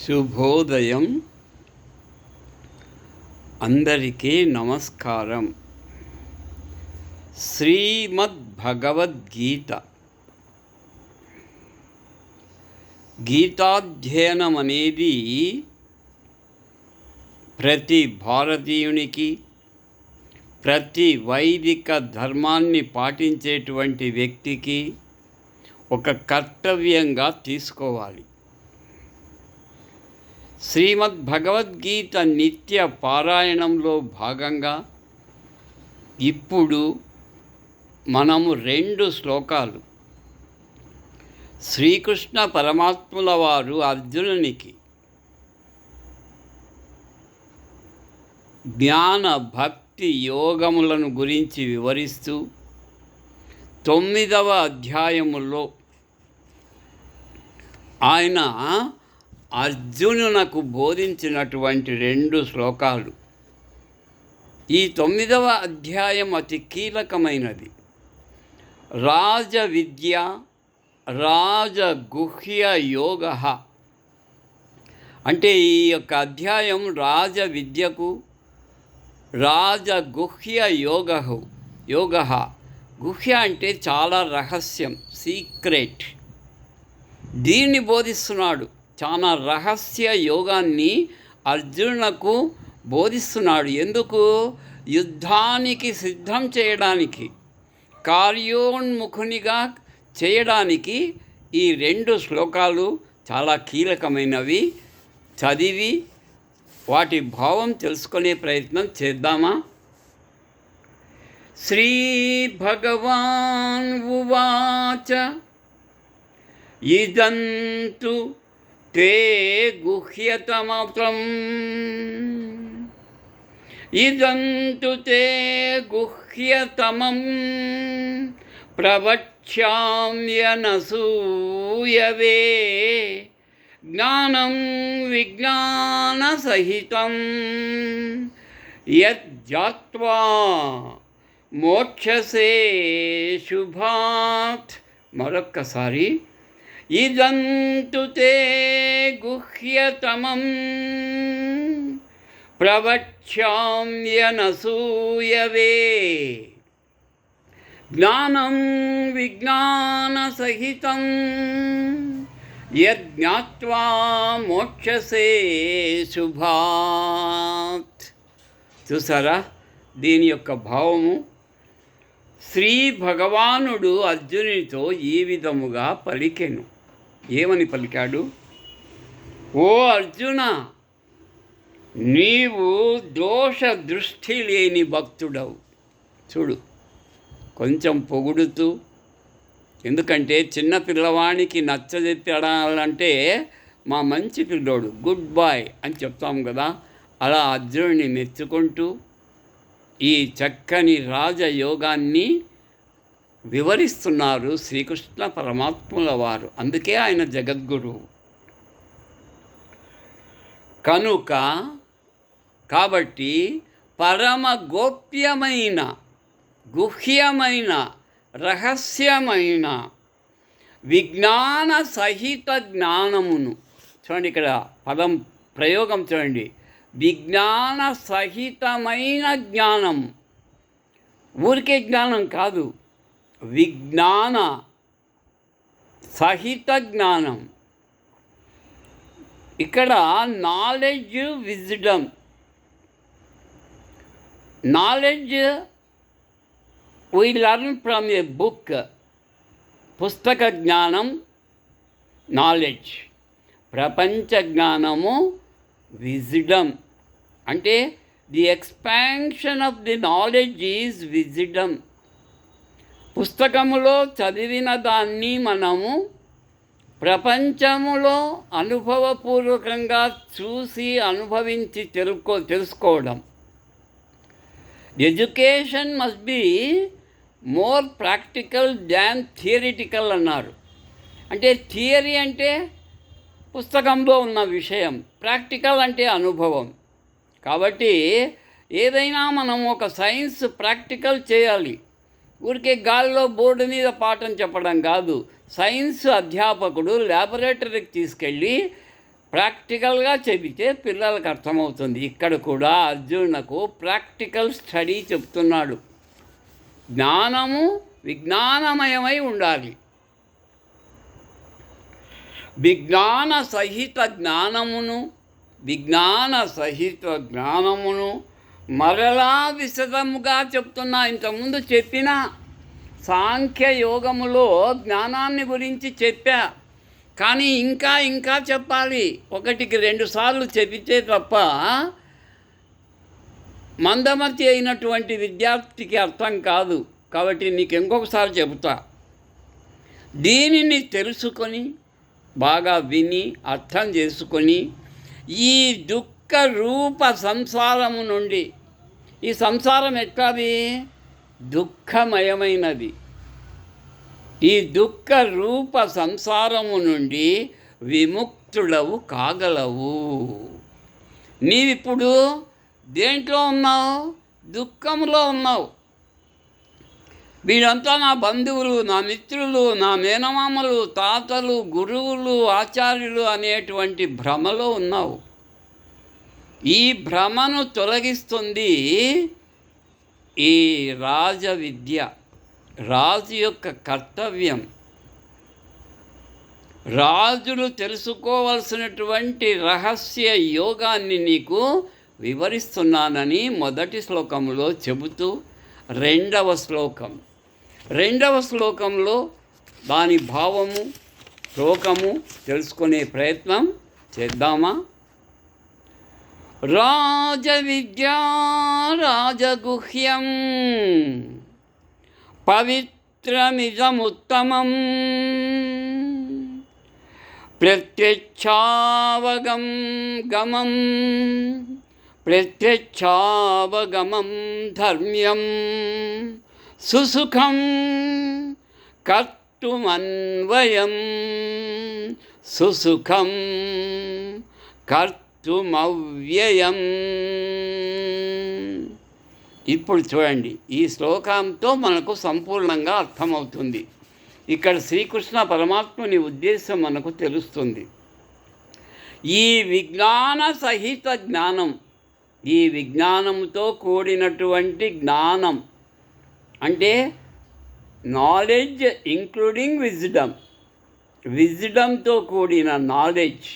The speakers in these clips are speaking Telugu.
శుభోదయం. అందరికీ నమస్కారం. శ్రీమద్భగవద్గీత. గీతాధ్యయనం అనేది ప్రతి భారతీయునికి ప్రతి వైదిక ధర్మాన్ని పాటించేటువంటి వ్యక్తికి ఒక కర్తవ్యంగా తీసుకోవాలి. శ్రీమద్ భగవద్గీత నిత్య పారాయణంలో భాగంగా ఇప్పుడు మనము రెండు శ్లోకాలు. శ్రీకృష్ణ పరమాత్ముల వారు అర్జునునికి జ్ఞాన భక్తి యోగములను గురించి వివరిస్తూ తొమ్మిదవ అధ్యాయములో ఆయన అర్జునునకు బోధించినటువంటి రెండు శ్లోకాలు. ఈ తొమ్మిదవ అధ్యాయం అతి కీలకమైనది. రాజ విద్య రాజగుహ్య యోగ. అంటే ఈ యొక్క అధ్యాయం రాజ విద్యకు రాజగుహ్య యోగ యోగ. గుహ్య అంటే చాలా రహస్యం సీక్రెట్. దీన్ని బోధిస్తున్నాడు. చాలా రహస్య యోగాన్ని అర్జునులకు బోధిస్తున్నాడు. ఎందుకు? యుద్ధానికి సిద్ధం చేయడానికి కార్యోన్ముఖునిగా చేయడానికి ఈ రెండు శ్లోకాలు చాలా కీలకమైనవి. చదివి వాటి భావం తెలుసుకునే ప్రయత్నం చేద్దామా? శ్రీ భగవాన్ ఉవాచ ఇదంతు తే గుహ్యతమతం ఇదంతు తే గుహ్యతమం ప్రవక్ష్యామ్యనసూయవే జ్ఞానం విజ్ఞానసహితం యజ్జాత్వా మోక్షసే శుభాత్ మరొక్కసారి ఇదంతు తే గుహ్యతమం ప్రవక్ష్యామ్యనసూయవే జ్ఞానం విజ్ఞానసహితం యజ్ఞాత్వా మోక్షసే శుభాత్ చూసారా? దీని యొక్క భావము శ్రీ భగవానుడు అర్జునుడితో ఈ విధముగా పలికెను. ఏమని పలికాడు? ఓ అర్జున నీవు దోష దృష్టి లేని భక్తుడవు. చూడు కొంచెం పొగుడుతూ ఎందుకంటే చిన్న పిల్లవానికి నచ్చజెప్పడాలంటే మా మంచి పిల్లోడు గుడ్ బాయ్ అని చెప్తాం కదా అలా అర్జునుడిని మెచ్చుకుంటూ ఈ చక్కని రాజయోగాన్ని వివరిస్తున్నారు శ్రీకృష్ణ పరమాత్ముల వారు. అందుకే ఆయన జగద్గురువు కనుక కాబట్టి పరమ గోప్యమైన గుహ్యమైన రహస్యమైన విజ్ఞాన సహిత జ్ఞానమును చూడండి ఇక్కడ పదం ప్రయోగం చూడండి. విజ్ఞాన సహితమైన జ్ఞానం. ఊరికే జ్ఞానం కాదు. విజ్ఞాన సహిత జ్ఞానం. ఇక్కడ knowledge wisdom knowledge we learn from a book పుస్తక జ్ఞానం నాలెడ్జ్ ప్రపంచ జ్ఞానము విజిడమ్. అంటే the expansion of the knowledge is wisdom. పుస్తకములో చదివిన దాన్ని మనము ప్రపంచములో అనుభవపూర్వకంగా చూసి అనుభవించి తెలుకో తెలుసుకోవడం. Education must be more practical than theoretical అన్నారు. అంటే థియరీ అంటే పుస్తకంలో ఉన్న విషయం ప్రాక్టికల్ అంటే అనుభవం. కాబట్టి ఏదైనా మనం ఒక సైన్స్ ప్రాక్టికల్ చేయాలి. ఊరికే గాల్లో బోర్డు మీద పాఠం చెప్పడం కాదు. సైన్స్ అధ్యాపకుడు ల్యాబొరేటరీకి తీసుకెళ్ళి ప్రాక్టికల్గా చెబితే పిల్లలకు అర్థమవుతుంది. ఇక్కడ కూడా అర్జునులకు ప్రాక్టికల్ స్టడీ చెప్తున్నాడు. జ్ఞానము విజ్ఞానమయమై ఉండాలి. విజ్ఞాన సహిత జ్ఞానమును విజ్ఞాన సహిత జ్ఞానమును మరలా విశదముగా చెప్తున్నా. ఇంతకుముందు చెప్పిన సాంఖ్య యోగములో జ్ఞానాన్ని గురించి చెప్పా. కానీ ఇంకా ఇంకా చెప్పాలి. ఒకటికి రెండు సార్లు చెబితే తప్ప మందమతి అయినటువంటి విద్యార్థికి అర్థం కాదు. కాబట్టి నీకు ఇంకొకసారి చెబుతా. దీనిని తెలుసుకొని బాగా విని అర్థం చేసుకొని ఈ దుఃఖ రూప సంసారము నుండి ఈ సంసారం ఎట్లాది? దుఃఖమయమైనది. ఈ దుఃఖ రూప సంసారము నుండి విముక్తుడవు కాగలవు. నీవిప్పుడు దేంట్లో ఉన్నావు? దుఃఖంలో ఉన్నావు. వీరంతా నా బంధువులు నా మిత్రులు నా మేనమామలు తాతలు గురువులు ఆచార్యులు అనేటువంటి భ్రమలో ఉన్నావు. ఈ భ్రమను తొలగిస్తుంది ఈ రాజ విద్య రాజు యొక్క కర్తవ్యం. రాజులు తెలుసుకోవలసినటువంటి రహస్య యోగాన్ని నీకు వివరిస్తున్నానని మొదటి శ్లోకంలో చెబుతూ రెండవ శ్లోకం. రెండవ శ్లోకంలో దాని భావము శ్లోకము తెలుసుకునే ప్రయత్నం చేద్దామా? రాజవిద్యా రాజగుహ్యం పవిత్రమిదముత్తమం ప్రత్యక్షావగం గమం ప్రత్యక్షావగమం ధర్మ్యం సుసుఖం కర్తుమన్వయం. సుసుఖం కర్తుమవ్యయం. ఇప్పుడు చూడండి ఈ శ్లోకంతో మనకు సంపూర్ణంగా అర్థమవుతుంది. ఇక్కడ శ్రీకృష్ణ పరమాత్ముని ఉద్దేశం మనకు తెలుస్తుంది. ఈ విజ్ఞాన సహిత జ్ఞానం ఈ విజ్ఞానంతో కూడినటువంటి జ్ఞానం అంటే నాలెడ్జ్ ఇంక్లూడింగ్ విజ్డమ్ విజ్డమ్తో కూడిన నాలెడ్జ్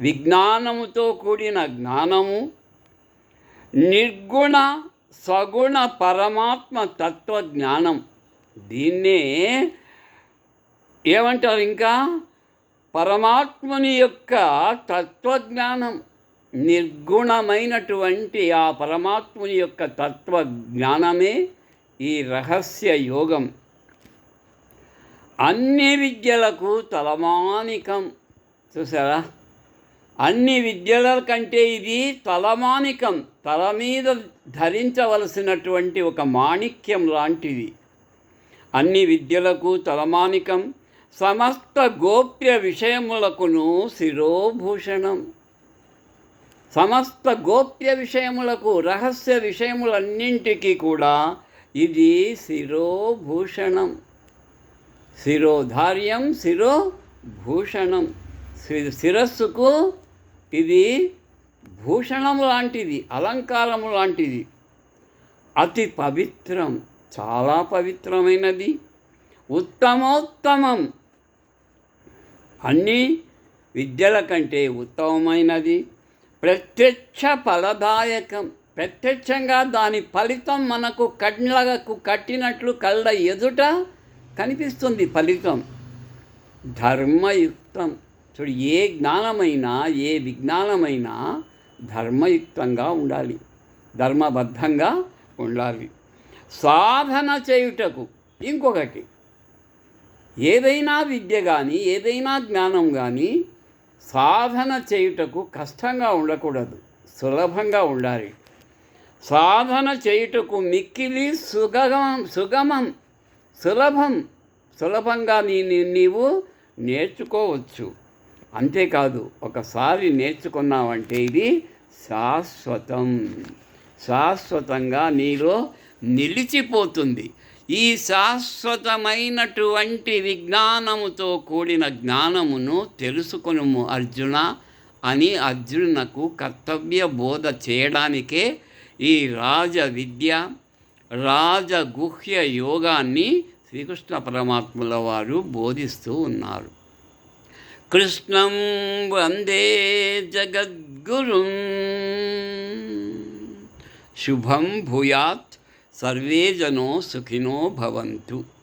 విజ్ఞానముతో కూడిన జ్ఞానము నిర్గుణ సగుణ పరమాత్మ తత్వ జ్ఞానం. దీన్నే ఏమంటారు ఇంకా? పరమాత్ముని యొక్క తత్వజ్ఞానం నిర్గుణమైనటువంటి ఆ పరమాత్ముని యొక్క తత్వ జ్ఞానమే ఈ రహస్య యోగం. అన్ని విద్యలకు తలమానికం. చూసారా? అన్ని విద్యల కంటే ఇది తలమానికం. తల మీద ధరించవలసినటువంటి ఒక మాణిక్యం లాంటిది. అన్ని విద్యలకు తలమానికం. సమస్త గోప్య విషయములకును శిరోభూషణం. సమస్త గోప్య విషయములకు రహస్య విషయములన్నింటికీ కూడా ఇది శిరోభూషణం. శిరోధార్యం శిరోభూషణం. శి- శిరస్సుకు ఇది భూషణం లాంటిది అలంకారము లాంటిది. అతి పవిత్రం చాలా పవిత్రమైనది. ఉత్తమోత్తమం. అన్ని విద్యల కంటే ఉత్తమమైనది. ప్రత్యక్ష ఫలదాయకం. ప్రత్యక్షంగా దాని ఫలితం మనకు కళ్ళకు కట్టినట్లు కళ్ళ ఎదుట కనిపిస్తుంది ఫలితం. ధర్మయుక్తం. చూడు ఏ జ్ఞానమైనా ఏ విజ్ఞానమైనా ధర్మయుక్తంగా ఉండాలి. ధర్మబద్ధంగా ఉండాలి. సాధన చేయుటకు ఇంకొకటి. ఏదైనా విద్య కానీ ఏదైనా జ్ఞానం కానీ సాధన చేయుటకు కష్టంగా ఉండకూడదు. సులభంగా ఉండాలి. సాధన చేయుటకు మిక్కిలి సుగమం సుగమం సులభం సులభంగా నీ నీవు నేర్చుకోవచ్చు. అంతేకాదు ఒకసారి నేర్చుకున్నావంటే ఇది శాశ్వతం. శాశ్వతంగా నీలో నిలిచిపోతుంది. ఈ శాశ్వతమైనటువంటి విజ్ఞానముతో కూడిన జ్ఞానమును తెలుసుకునుము అర్జున అని అర్జునునకు కర్తవ్య బోధ చేయడానికే ఈ రాజ విద్య రాజగుహ్య యోగాన్ని శ్రీకృష్ణ పరమాత్ముల వారు బోధిస్తూ ఉన్నారు. కృష్ణం వందే జగద్గురు. శుభం భూయాత్. సర్వే జనో సుఖినో భవంతు.